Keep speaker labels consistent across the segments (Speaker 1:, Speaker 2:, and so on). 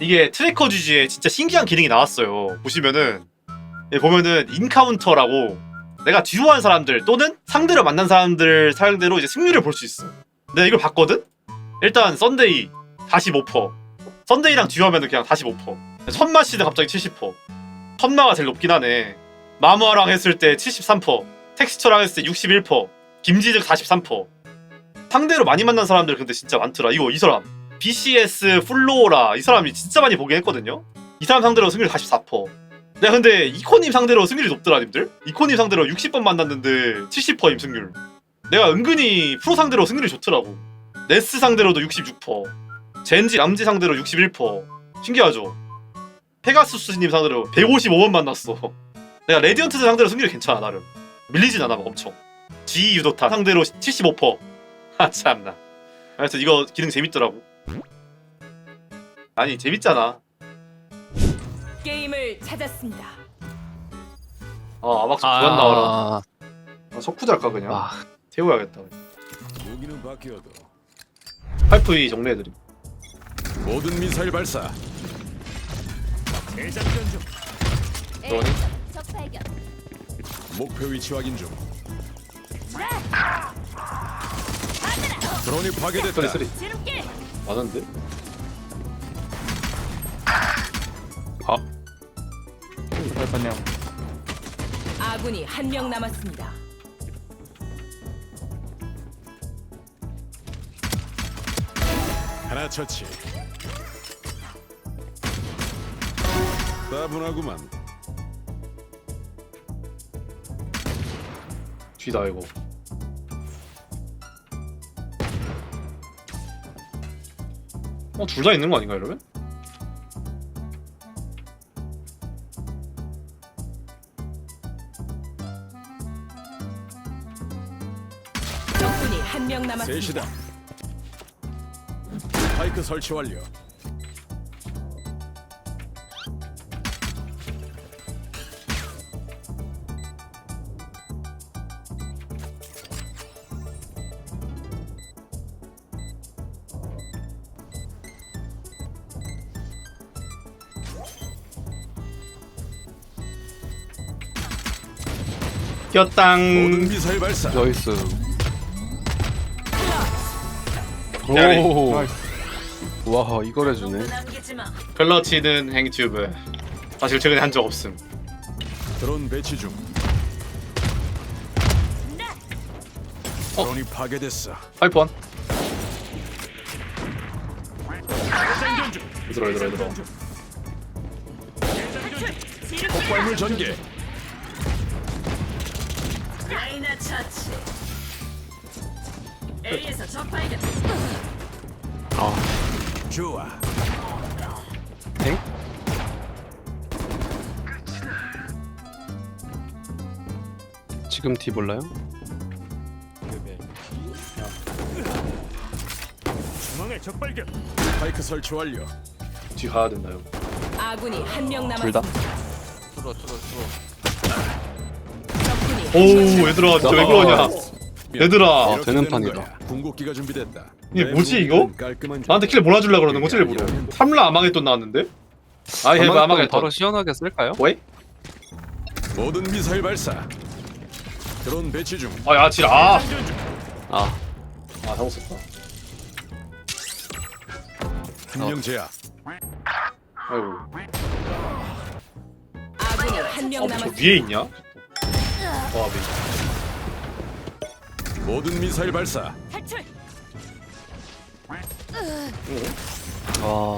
Speaker 1: 이게 트래커 GG에 진짜 신기한 기능이 나왔어요. 보시면은 예, 보면은 인카운터라고 내가 듀오한 사람들 또는 상대로 만난 사람들 상대로 이제 승률을 볼 수 있어. 내가 이걸 봤거든? 일단 썬데이 45%. 썬데이랑 듀오하면은 그냥 45%. 천마 시드 갑자기 70%. 천마가 제일 높긴 하네. 마무아랑 했을 때 73%. 텍스처랑 했을 때 61%. 김지득 43%. 상대로 많이 만난 사람들 근데 진짜 많더라. 이거 이 사람. BCS 플로어라 이 사람이 진짜 많이 보긴 했거든요. 이 사람 상대로 승률 44%. 내가 근데 이코님 상대로 승률이 높더라 님들. 이코님 상대로 60번 만났는데 70%임 승률. 내가 은근히 프로 상대로 승률이 좋더라고. 네스 상대로도 66%. 젠지 람지 상대로 61%. 신기하죠? 페가수스님 상대로 155번 만났어. 내가 레디언트 상대로 승률이 괜찮아 나름. 밀리진 않아 막 엄청. G 유도타 상대로 75%. 아 참나. 하여튼 이거 기능 재밌더라고. 아니 재밌잖아.
Speaker 2: 게임을 찾았습니다.
Speaker 1: 아 아박스 그만 나와라.
Speaker 3: 아,
Speaker 1: 아, 석쿠 할까 그냥.
Speaker 3: 아,
Speaker 1: 태워야겠다.
Speaker 4: 무기는 바뀌어도
Speaker 1: 8V 정리해드림.
Speaker 4: 모든 미사일 발사. 대장전 중.
Speaker 1: 그러니?
Speaker 2: 적 발견.
Speaker 4: 목표 위치 확인 중. 드론이 파괴됐다.
Speaker 1: 쓰리 쓰리.
Speaker 2: 지름길.
Speaker 1: 많은데?
Speaker 3: 잠깐요.
Speaker 2: 아군이 한 명 남았습니다.
Speaker 4: 하나 처치. 따분하구만.
Speaker 1: 뒤다 이거. 어 둘 다 있는 거 아닌가 이러면?
Speaker 2: 적군이 한 명 남았습니다.
Speaker 4: 셋이다. 스파이크 설치 완료. 모든 미사일 발사.
Speaker 3: 나이스. 오. 와, 이걸 해주네.
Speaker 1: 클러치는 행튜브. 사실 최근에 한 적 없음.
Speaker 4: 드론 배치 중. 드론이 파괴됐어.
Speaker 1: 파이프 원. 얘들아 얘들아 얘들아.
Speaker 4: 폭발물 전개.
Speaker 2: 라이나 처치. A에서 적 발견.
Speaker 4: 좋아.
Speaker 3: 엥? 지금 D 몰라요?
Speaker 4: 중앙에 적 발견. 스파이크 설치 완료.
Speaker 1: 뒤 가야 된다요.
Speaker 2: 아군이
Speaker 3: 한명둘 다?
Speaker 2: 남았습니다.
Speaker 3: 뚫어, 뚫어.
Speaker 2: 적군
Speaker 1: 이오 얘들아 진짜 왜 그러냐? 얘들아
Speaker 3: 아, 되는 판이다.
Speaker 4: 궁극기가 준비됐다.
Speaker 1: 이게
Speaker 4: 내
Speaker 1: 뭐지, 이거?
Speaker 4: 깔끔한
Speaker 1: 나한테 킬 몰아주려 그러는 거지 일부러. 삼라 아마겟 돈 나왔는데? 아이 해봐 아마겟
Speaker 3: 바로
Speaker 1: 돈.
Speaker 3: 시원하게 쓸까요?
Speaker 1: 왜?
Speaker 4: 모든 미사일 발사. 드론 배치 중.
Speaker 1: 아 야 질 아.
Speaker 3: 아,
Speaker 1: 아 잘못 썼다.
Speaker 4: 한 명 제압.
Speaker 1: 아이고.
Speaker 2: 아군이 한 명
Speaker 1: 어, 저
Speaker 2: 남았습니다.
Speaker 1: 위에 있냐? 와, 미.
Speaker 4: 모든 미사일 발사.
Speaker 2: 탈출.
Speaker 3: 와,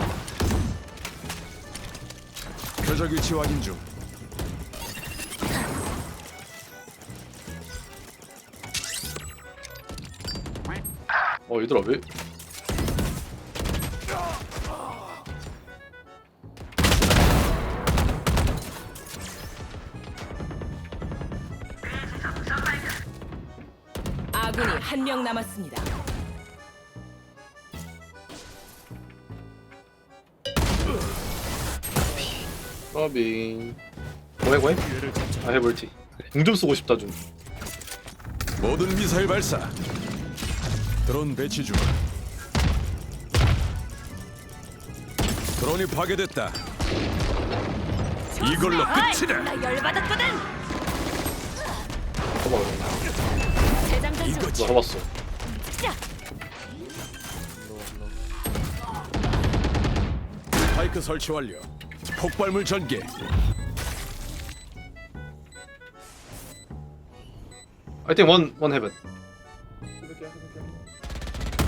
Speaker 4: 표적 위치 확인 중.
Speaker 1: 어, 얘들아 왜?
Speaker 2: 명 남았습니다.
Speaker 1: 서빙. 뭐해 뭐해? 아 해볼티. 궁좀 쓰고 싶다 좀.
Speaker 4: 모든 미사일 발사. 드론 배치 중. 드론이 파괴됐다. 이걸로 끝이다.
Speaker 5: 나 열받았거든. 중.
Speaker 4: 이거지.
Speaker 1: 잡았어
Speaker 5: 자,
Speaker 4: 파이크 설치 완료. 폭발물 전개.
Speaker 1: I think one one heaven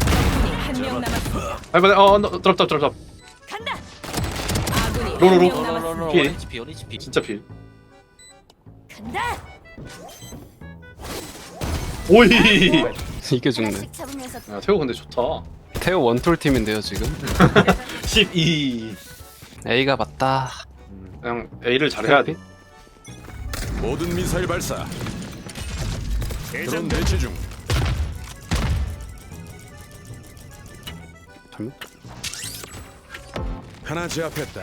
Speaker 2: 적군이 한명 남았습니다.
Speaker 1: heaven 어 no, drop drop drop drop
Speaker 5: 간다.
Speaker 2: 아군이
Speaker 1: 로 로 로.
Speaker 2: 한명 남았습니다.
Speaker 1: 필
Speaker 6: 오렌지 피 오렌지 피
Speaker 1: 진짜 필
Speaker 5: 간다.
Speaker 1: 오이
Speaker 3: 이게 죽네.
Speaker 5: 하나씩 잡으면서
Speaker 1: 야 태호 근데 좋다
Speaker 3: 태호 원툴 팀인데요 지금.
Speaker 1: 12
Speaker 3: A가 맞다.
Speaker 1: 그냥 A를 잘해야 돼
Speaker 4: 모든 미사일 발사. 드론 배치 중.
Speaker 3: 잘못.
Speaker 4: 하나 제압했다.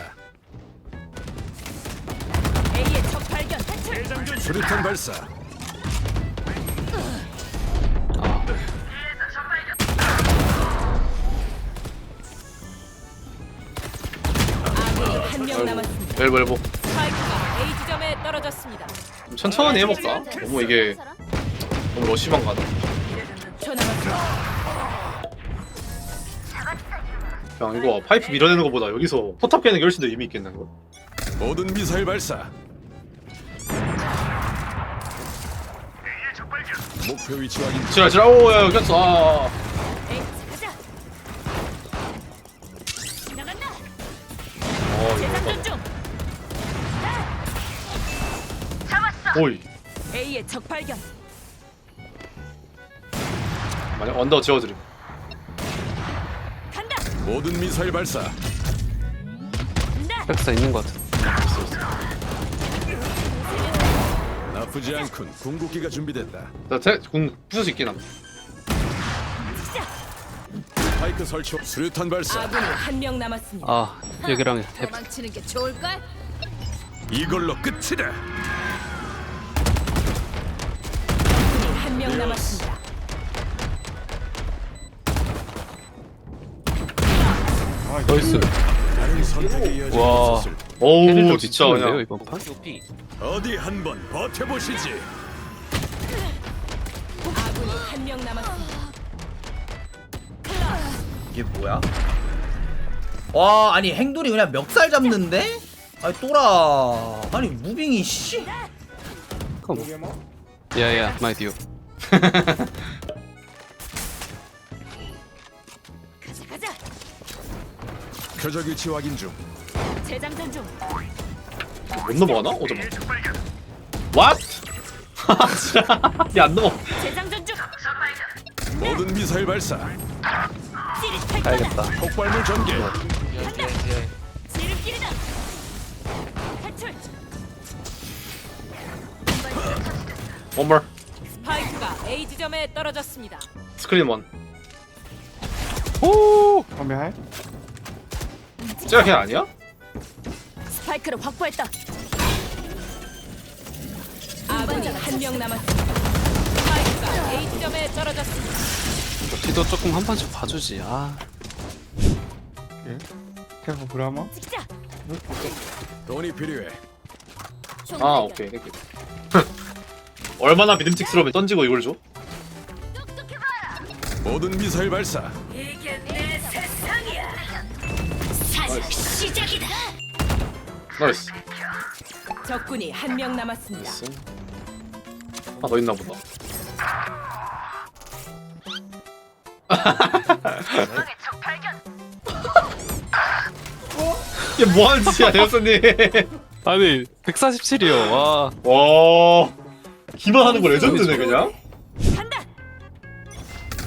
Speaker 5: A의 적 발견. 탈출.
Speaker 4: 수류탄 발사.
Speaker 2: 남았습니다.
Speaker 1: 엘보
Speaker 2: 스파이크가 A 지점에 떨어졌습니다.
Speaker 1: 좀 천천히 해볼까? 너무 이게 너무 러시만
Speaker 2: 초 남았습니다.
Speaker 1: 그냥 이거 파이프 밀어내는 것보다 여기서 포탑 깨는 게 훨씬 더 의미 있겠는 거
Speaker 4: 모든 미사일 발사. 목표 위치 확인.
Speaker 1: 지라 지라 오야 여기 꼈어 아
Speaker 5: A
Speaker 1: 오이
Speaker 5: A의 적 발견.
Speaker 1: 만약 언더 지워드림
Speaker 5: 간다.
Speaker 4: 모든 미사일 발사.
Speaker 5: 간다.
Speaker 3: 백사 있는 것 같아.
Speaker 4: 나쁘지 않군. 궁극기가 준비됐다.
Speaker 1: 나궁 부술 수 있긴 함
Speaker 4: 파이크 설치. 수류탄 발사.
Speaker 2: 아군이 한 명 남았습니다.
Speaker 3: 아 여기랑 해.
Speaker 5: 도망치는 게 좋을걸?
Speaker 4: 이걸로 끝이다.
Speaker 2: 명 남았습니다.
Speaker 3: 나이스.
Speaker 4: 다른
Speaker 3: 와. 캐리를
Speaker 1: 진짜 그냥
Speaker 3: 이번 판?
Speaker 6: 피
Speaker 4: 어디 한번 버텨보시지.
Speaker 2: 아군이 한 명 남았습니다.
Speaker 7: 이게 뭐야? 와 아니 행돌이 그냥 멱살 잡는데? 아니 또라 아니 무빙이 씨
Speaker 3: 야야 마이 디오.
Speaker 5: 가자 가자.
Speaker 4: 표적 위치 확인 중.
Speaker 5: 재장전 중.
Speaker 1: 못 넘어가나? 어 잠깐 What? 야안 넘어
Speaker 5: 재장전 중.
Speaker 4: 모든 미사일 발사.
Speaker 5: 찌릿할 거다.
Speaker 3: 가야겠다.
Speaker 4: 폭발물 전개.
Speaker 5: 지름길이다. 탈출.
Speaker 1: One more
Speaker 2: 스파이크가 A 지점에 떨어졌습니다.
Speaker 1: 스크린 원
Speaker 3: 오.
Speaker 1: 제가 걔 아니야?
Speaker 5: 스파이크를 확보했다.
Speaker 2: 아군이 한 명 남았습니다. 스파이크가 A 지점에 떨어졌습니다.
Speaker 3: 디도 조금 한 번씩 봐주지. 아
Speaker 5: 찍자.
Speaker 4: 돈이 필요해.
Speaker 5: 총
Speaker 1: 아. 오케이 땡큐 얼마나 믿음직스러우면 던지고 이걸 줘?
Speaker 4: 모든 미사일 발사.
Speaker 5: 이게 내 세상이야. 사냥 시작이다.
Speaker 1: 나이스
Speaker 2: 적군이 한 명 남았습니다.
Speaker 1: 나이스 아더 있나 보다 이게 뭐하는 짓이야 대현선님
Speaker 3: 아니 147이요. 와.
Speaker 1: 와 기만하는 거 레전드네 그냥.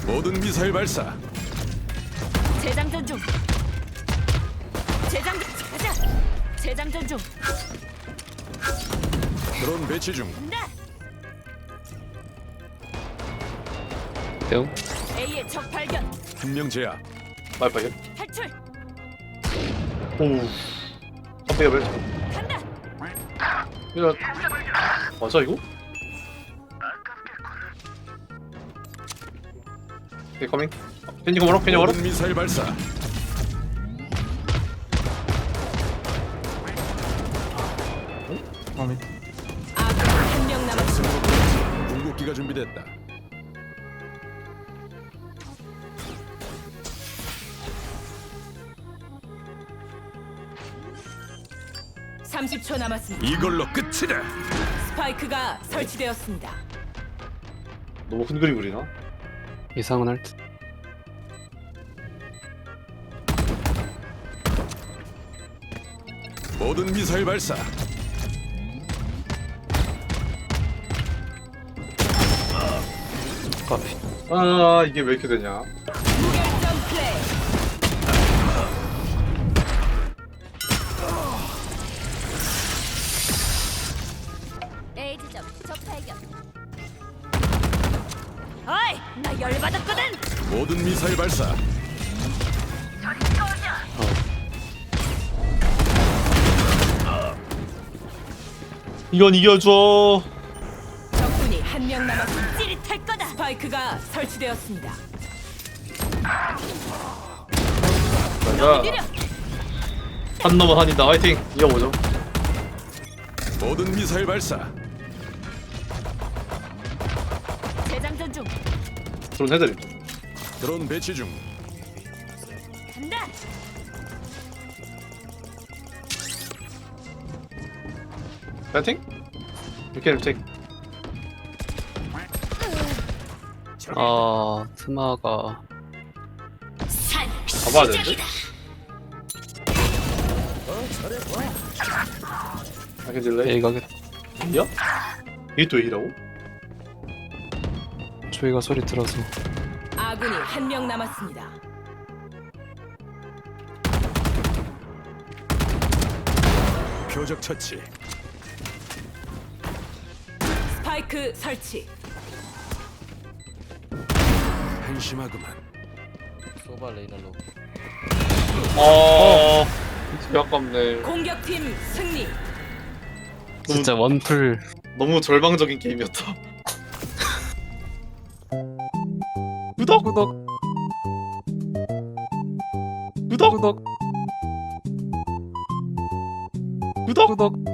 Speaker 4: 모든 미사일 발사.
Speaker 5: 재장전 중. 재장전 가자. 재장전 중.
Speaker 4: 드론 배치 중.
Speaker 5: 간다.
Speaker 3: 대웅.
Speaker 5: A의 적 발견.
Speaker 4: 한 명 제압.
Speaker 1: 마이파이
Speaker 5: 탈출.
Speaker 1: 오우 깜빡이야 왜
Speaker 5: 간다.
Speaker 1: 이거 맞아 이거? 오케이 커밍 겐지 고마로 겐지
Speaker 4: 고마로 미사일 발사. 밤에 아군 한명 남았습니다. 궁극기가 준비됐다.
Speaker 2: 삼십 초 남았습니다.
Speaker 4: 이걸로 끝이다.
Speaker 2: 스파이크가 설치되었습니다.
Speaker 1: 너무 흔들이 그리나?
Speaker 3: 예상은 할 듯.
Speaker 4: 모든 미사일 발사.
Speaker 3: 커피.
Speaker 1: 아 이게 왜 이렇게 되냐?
Speaker 2: 무결점 플레이.
Speaker 5: A 지점 적 발견. 어이, 나 열받았거든.
Speaker 4: 모든 미사일 발사.
Speaker 1: 이건 이겨줘.
Speaker 2: 적군이 한 명 남았습니다.
Speaker 5: 찌릿할 거다.
Speaker 2: 스파이크가 설치되었습니다.
Speaker 1: 자,
Speaker 5: 느려.
Speaker 1: 한 넘어 한이다. 화이팅. 이겨보죠.
Speaker 4: 모든 미사일 발사.
Speaker 5: 재장전 중.
Speaker 1: 드론 해드림.
Speaker 4: 드론 배치 중.
Speaker 5: 간다.
Speaker 1: 화이팅. 이렇게 take.
Speaker 3: 아 스마가
Speaker 5: 산.
Speaker 1: 잡아야 되는데? 아게 딜레이.
Speaker 3: A 가겠.
Speaker 1: 야? 이게 또 A라고?
Speaker 3: 조이가 소리 들어서
Speaker 2: 아군이 한 명 남았습니다.
Speaker 4: 표적 처치.
Speaker 2: 스파이크 설치.
Speaker 4: 한심하구만.
Speaker 1: 어. 되게 아깝네.
Speaker 2: 공격팀 승리.
Speaker 3: 진짜 원풀
Speaker 1: 너무 절망적인 게임이었다. 구독
Speaker 3: 구독
Speaker 1: 구독
Speaker 3: 구독
Speaker 1: 구독
Speaker 3: 구독